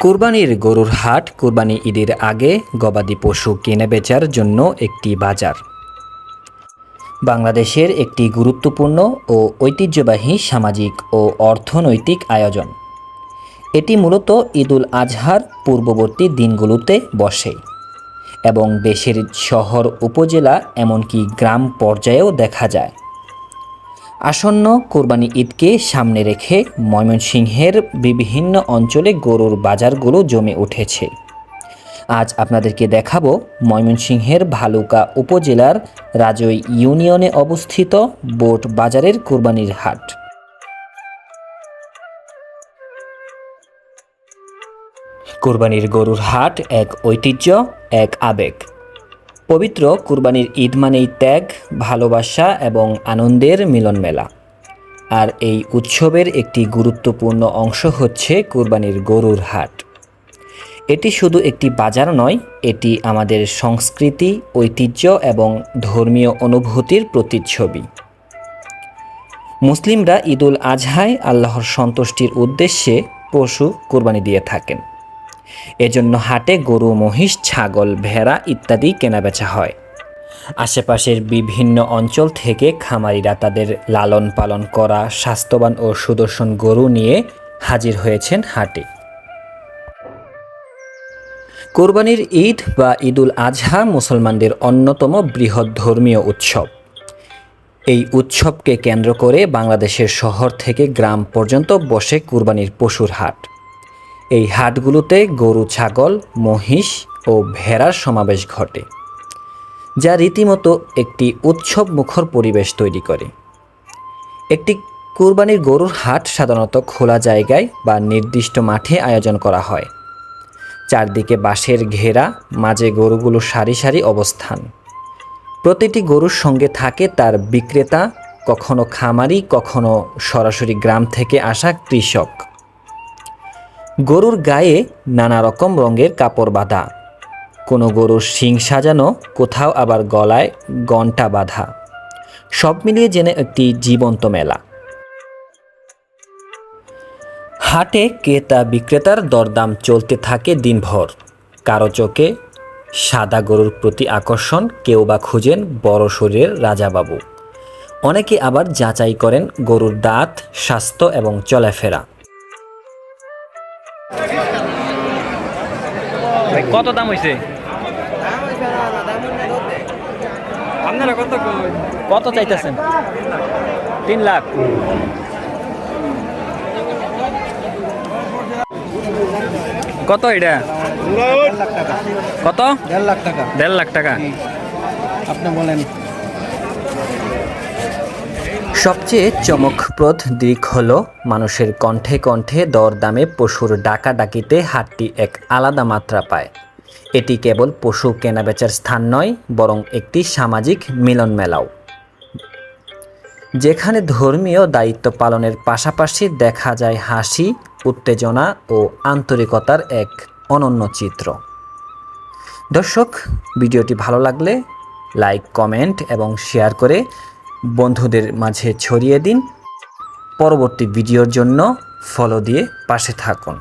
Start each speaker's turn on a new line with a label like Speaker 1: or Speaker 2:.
Speaker 1: কুরবানির গরুর হাট কুরবানি ঈদের আগে গবাদি পশু কেনা বেচার জন্য একটি বাজার। বাংলাদেশের একটি গুরুত্বপূর্ণ ও ঐতিহ্যবাহী সামাজিক ও অর্থনৈতিক আয়োজন। এটি মূলত ঈদুল আজহার পূর্ববর্তী দিনগুলোতে বসে এবং দেশের শহর, উপজেলা, এমনকি গ্রাম পর্যায়েও দেখা যায়। আসন্ন কোরবানি ঈদকে সামনে রেখে ময়মনসিংহের বিভিন্ন অঞ্চলে গরুর বাজারগুলো জমে উঠেছে। আজ আপনাদেরকে দেখাবো ময়মনসিংহের ভালুকা উপজেলার রাজই ইউনিয়নে অবস্থিত বোট বাজারের কোরবানির হাট। কোরবানির গরুর হাট এক ঐতিহ্য, এক আবেগ। পবিত্র কুরবানির ঈদ মানেই ত্যাগ, ভালোবাসা এবং আনন্দের মিলন মেলা আর এই উৎসবের একটি গুরুত্বপূর্ণ অংশ হচ্ছে কুরবানির গরুর হাট। এটি শুধু একটি বাজার নয়, এটি আমাদের সংস্কৃতি, ঐতিহ্য এবং ধর্মীয় অনুভূতির প্রতিচ্ছবি। মুসলিমরা ঈদুল আজহায় আল্লাহর সন্তুষ্টির উদ্দেশ্যে পশু কোরবানি দিয়ে থাকেন। এজন্য হাটে গরু, মহিষ, ছাগল, ভেড়া ইত্যাদি কেনাবেচা হয়। আশেপাশের বিভিন্ন অঞ্চল থেকে খামারিরা তাদের লালন পালন করা, স্বাস্থ্যবান ও সুদর্শন গরু নিয়ে হাজির হয়েছেন হাটে। কোরবানির ঈদ বা ঈদুল আজহা মুসলমানদের অন্যতম বৃহৎ ধর্মীয় উৎসব। এই উৎসবকে কেন্দ্র করে বাংলাদেশের শহর থেকে গ্রাম পর্যন্ত বসে কুরবানির পশুর হাট। এই হাটগুলোতে গরু, ছাগল, মহিষ ও ভেড়ার সমাবেশ ঘটে, যা রীতিমতো একটি উৎসব মুখর পরিবেশ তৈরি করে। একটি কুরবানির গরুর হাট সাধারণত খোলা জায়গায় বা নির্দিষ্ট মাঠে আয়োজন করা হয়। চারদিকে বাঁশের ঘেরা, মাঝে গরুগুলো সারি সারি অবস্থান। প্রতিটি গরুর সঙ্গে থাকে তার বিক্রেতা, কখনো খামারি, কখনো সরাসরি গ্রাম থেকে আসা কৃষক। গরুর গায়ে নানা রকম রঙের কাপড় বাঁধা। কোনো গরুর শিং সাজানো, কোথাও আবার গলায় গন্টা বাঁধা। সব মিলিয়ে যেন একটি জীবন্ত মেলা। হাটে ক্রেতা বিক্রেতার দরদাম চলতে থাকে দিনভর। কারও চোখে সাদা গরুর প্রতি আকর্ষণ, কেউ বা খুঁজেন বড় শরীরের রাজাবাবু। অনেকে আবার যাচাই করেন গরুর দাঁত, স্বাস্থ্য এবং চলাফেরা।
Speaker 2: কত দাম হয়েছে আপনারা কত
Speaker 1: কত চাইতেছেন? তিন লাখ।
Speaker 2: কত এটা? কত?
Speaker 3: দেড় লাখ টাকা।
Speaker 2: দেড় লাখ টাকা।
Speaker 3: আপনি বলেন।
Speaker 1: সবচেয়ে চমকপ্রদ দিক হল মানুষের কণ্ঠে কণ্ঠে দরদামে পশুর ডাকা ডাকিতে হাটটি এক আলাদা মাত্রা পায়। এটি কেবল পশু কেনাবেচার স্থান নয়, বরং একটি সামাজিক মিলন মেলাও যেখানে ধর্মীয় দায়িত্ব পালনের পাশাপাশি দেখা যায় হাসি, উত্তেজনা ও আন্তরিকতার এক অনন্য চিত্র। দর্শক, ভিডিওটি ভালো লাগলে লাইক, কমেন্ট এবং শেয়ার করে বন্ধুদের মাঝে ছড়িয়ে দিন। পরবর্তী ভিডিওর জন্য ফলো দিয়ে পাশে থাকুন।